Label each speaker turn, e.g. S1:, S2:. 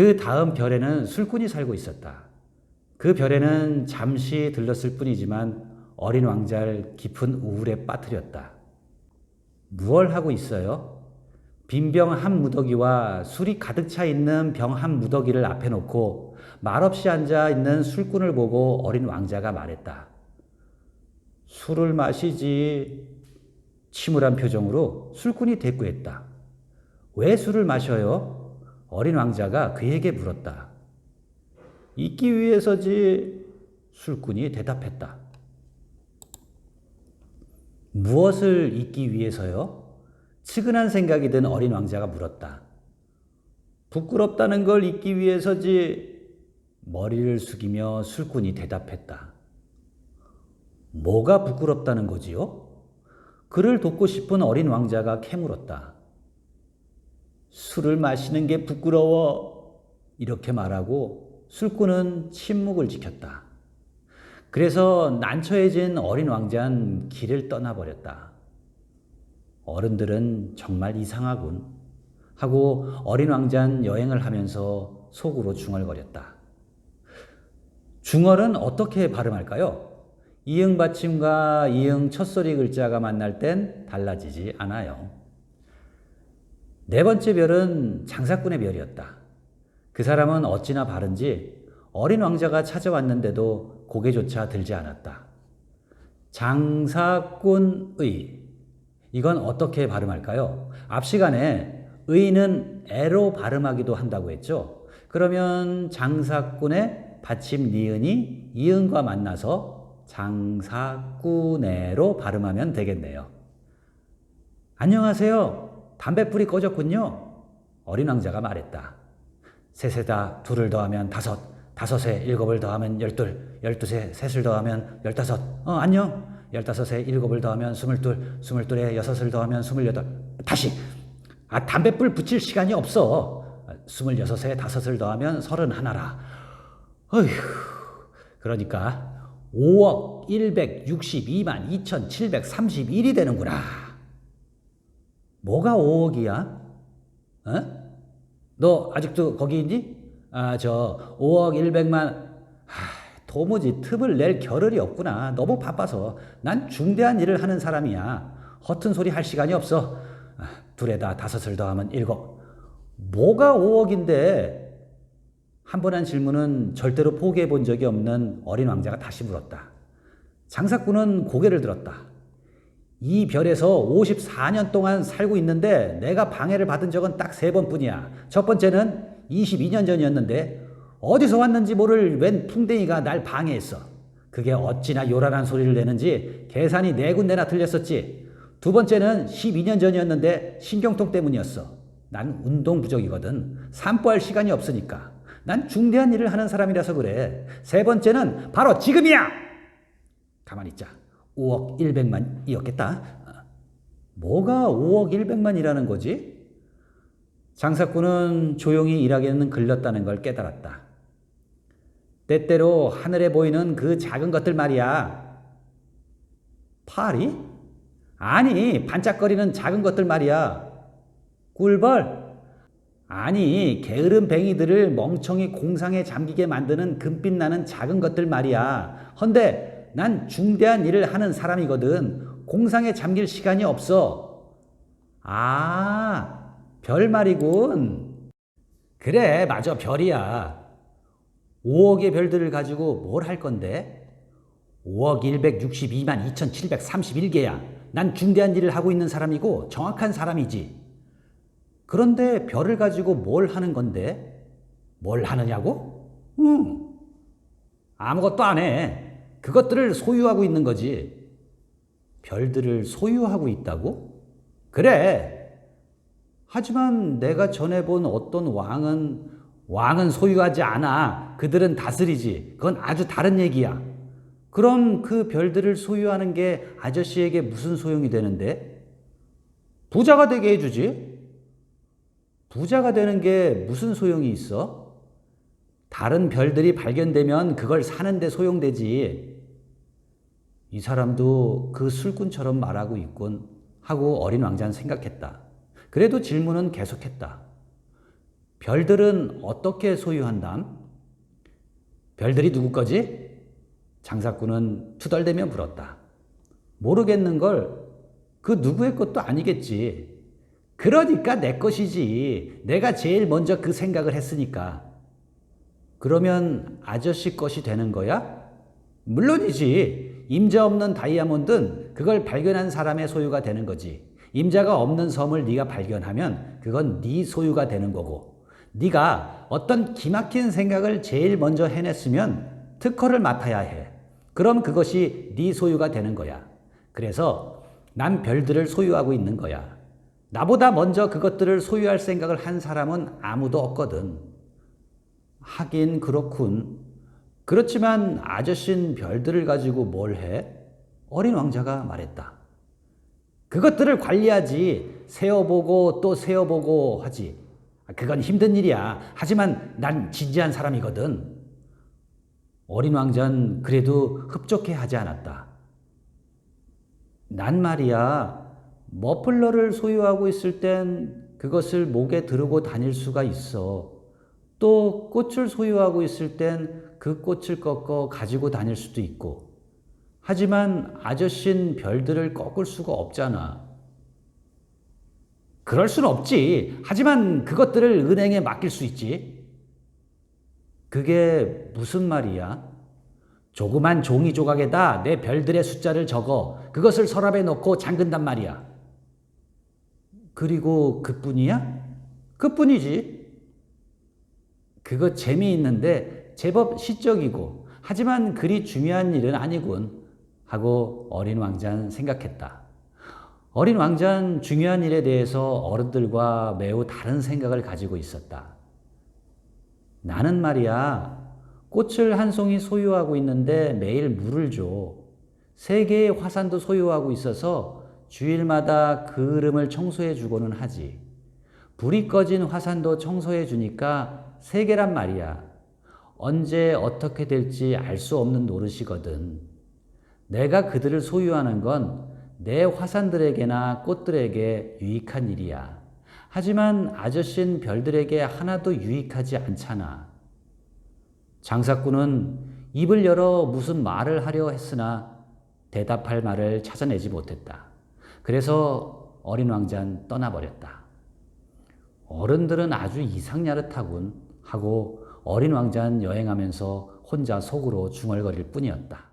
S1: 그 다음 별에는 술꾼이 살고 있었다. 그 별에는 잠시 들렀을 뿐이지만 어린 왕자를 깊은 우울에 빠뜨렸다. 무얼 하고 있어요? 빈병 한 무더기와 술이 가득 차 있는 병 한 무더기를 앞에 놓고 말없이 앉아 있는 술꾼을 보고 어린 왕자가 말했다. 술을 마시지. 침울한 표정으로 술꾼이 대꾸했다. 왜 술을 마셔요? 어린 왕자가 그에게 물었다. 잊기 위해서지. 술꾼이 대답했다. 무엇을 잊기 위해서요? 측은한 생각이 든 어린 왕자가 물었다. 부끄럽다는 걸 잊기 위해서지. 머리를 숙이며 술꾼이 대답했다. 뭐가 부끄럽다는 거지요? 그를 돕고 싶은 어린 왕자가 캐물었다. 술을 마시는 게 부끄러워. 이렇게 말하고 술꾼은 침묵을 지켰다. 그래서 난처해진 어린 왕자는 길을 떠나버렸다. 어른들은 정말 이상하군. 하고 어린 왕자는 여행을 하면서 속으로 중얼거렸다. 중얼은 어떻게 발음할까요? 이응 받침과 이응 첫소리 글자가 만날 땐 달라지지 않아요. 네 번째 별은 장사꾼의 별이었다. 그 사람은 어찌나 바른지 어린 왕자가 찾아왔는데도 고개조차 들지 않았다. 장사꾼의 이건 어떻게 발음할까요? 앞 시간에 의는 애로 발음하기도 한다고 했죠. 그러면 장사꾼의 받침 니은이 이응과 만나서 장사꾼애로 발음하면 되겠네요. 안녕하세요. 담배불이 꺼졌군요. 어린 왕자가 말했다. 셋에다 둘을 더하면 다섯, 다섯에 일곱을 더하면 열둘, 열두에 셋을 더하면 열다섯. 어, 안녕. 열다섯에 일곱을 더하면 스물둘, 스물둘에 여섯을 더하면 스물여덟. 다시. 아, 담배불 붙일 시간이 없어. 스물여섯에 다섯을 더하면 서른 하나라. 어휴. 그러니까 5억 162만 2,731이 되는구나. 뭐가 5억이야? 어? 너 아직도 거기 있니? 아, 저 5억 100만 하, 도무지 틈을 낼 겨를이 없구나. 너무 바빠서. 난 중대한 일을 하는 사람이야. 허튼 소리 할 시간이 없어. 아, 둘에다 다섯을 더하면 일곱. 뭐가 5억인데? 한 번 한 질문은 절대로 포기해 본 적이 없는 어린 왕자가 다시 물었다. 장사꾼은 고개를 들었다. 이 별에서 54년 동안 살고 있는데 내가 방해를 받은 적은 딱 세 번뿐이야. 첫 번째는 22년 전이었는데 어디서 왔는지 모를 웬 풍뎅이가 날 방해했어. 그게 어찌나 요란한 소리를 내는지 계산이 네 군데나 틀렸었지. 두 번째는 12년 전이었는데 신경통 때문이었어. 난 운동 부족이거든. 산보할 시간이 없으니까. 난 중대한 일을 하는 사람이라서 그래. 세 번째는 바로 지금이야! 가만히 있자. 5억 100만이었겠다. 뭐가 5억 100만이라는 거지? 장사꾼은 조용히 일하기는 글렀다는 걸 깨달았다. 때때로 하늘에 보이는 그 작은 것들 말이야. 파리? 아니, 반짝거리는 작은 것들 말이야. 꿀벌? 아니, 게으른 뱅이들을 멍청이 공상에 잠기게 만드는 금빛 나는 작은 것들 말이야. 헌데 난 중대한 일을 하는 사람이거든. 공상에 잠길 시간이 없어. 아, 별 말이군. 그래, 맞아, 별이야. 5억의 별들을 가지고 뭘 할 건데? 5억 162만 2731개야. 난 중대한 일을 하고 있는 사람이고 정확한 사람이지. 그런데 별을 가지고 뭘 하는 건데? 뭘 하느냐고? 응. 아무것도 안 해. 그것들을 소유하고 있는 거지. 별들을 소유하고 있다고? 그래. 하지만 내가 전에 본 어떤 왕은 왕은 소유하지 않아. 그들은 다스리지. 그건 아주 다른 얘기야. 그럼 그 별들을 소유하는 게 아저씨에게 무슨 소용이 되는데? 부자가 되게 해주지. 부자가 되는 게 무슨 소용이 있어? 다른 별들이 발견되면 그걸 사는데 소용되지. 이 사람도 그 술꾼처럼 말하고 있군 하고 어린 왕자는 생각했다. 그래도 질문은 계속했다. 별들은 어떻게 소유한담? 별들이 누구 거지? 장사꾼은 투덜대며 물었다. 모르겠는 걸 그 누구의 것도 아니겠지. 그러니까 내 것이지. 내가 제일 먼저 그 생각을 했으니까. 그러면 아저씨 것이 되는 거야? 물론이지. 임자 없는 다이아몬드는 그걸 발견한 사람의 소유가 되는 거지. 임자가 없는 섬을 네가 발견하면 그건 네 소유가 되는 거고. 네가 어떤 기막힌 생각을 제일 먼저 해냈으면 특허를 맡아야 해. 그럼 그것이 네 소유가 되는 거야. 그래서 난 별들을 소유하고 있는 거야. 나보다 먼저 그것들을 소유할 생각을 한 사람은 아무도 없거든. 하긴 그렇군. 그렇지만 아저씨는 별들을 가지고 뭘 해? 어린 왕자가 말했다. 그것들을 관리하지. 세어보고 또 세어보고 하지. 그건 힘든 일이야. 하지만 난 진지한 사람이거든. 어린 왕자는 그래도 흡족해 하지 않았다. 난 말이야, 머플러를 소유하고 있을 땐 그것을 목에 두르고 다닐 수가 있어. 또 꽃을 소유하고 있을 땐 그 꽃을 꺾어 가지고 다닐 수도 있고. 하지만 아저씨는 별들을 꺾을 수가 없잖아. 그럴 순 없지. 하지만 그것들을 은행에 맡길 수 있지. 그게 무슨 말이야? 조그만 종이 조각에다 내 별들의 숫자를 적어 그것을 서랍에 넣고 잠근단 말이야. 그리고 그뿐이야? 그뿐이지. 그거 재미있는데 제법 시적이고 하지만 그리 중요한 일은 아니군 하고 어린 왕자는 생각했다. 어린 왕자는 중요한 일에 대해서 어른들과 매우 다른 생각을 가지고 있었다. 나는 말이야, 꽃을 한 송이 소유하고 있는데 매일 물을 줘. 세 개의 화산도 소유하고 있어서 주일마다 그 흐름을 청소해 주고는 하지. 불이 꺼진 화산도 청소해 주니까 세 개란 말이야. 언제 어떻게 될지 알 수 없는 노릇이거든. 내가 그들을 소유하는 건 내 화산들에게나 꽃들에게 유익한 일이야. 하지만 아저씨는 별들에게 하나도 유익하지 않잖아. 장사꾼은 입을 열어 무슨 말을 하려 했으나 대답할 말을 찾아내지 못했다. 그래서 어린 왕자는 떠나버렸다. 어른들은 아주 이상야릇하군 하고 어린 왕자는 여행하면서 혼자 속으로 중얼거릴 뿐이었다.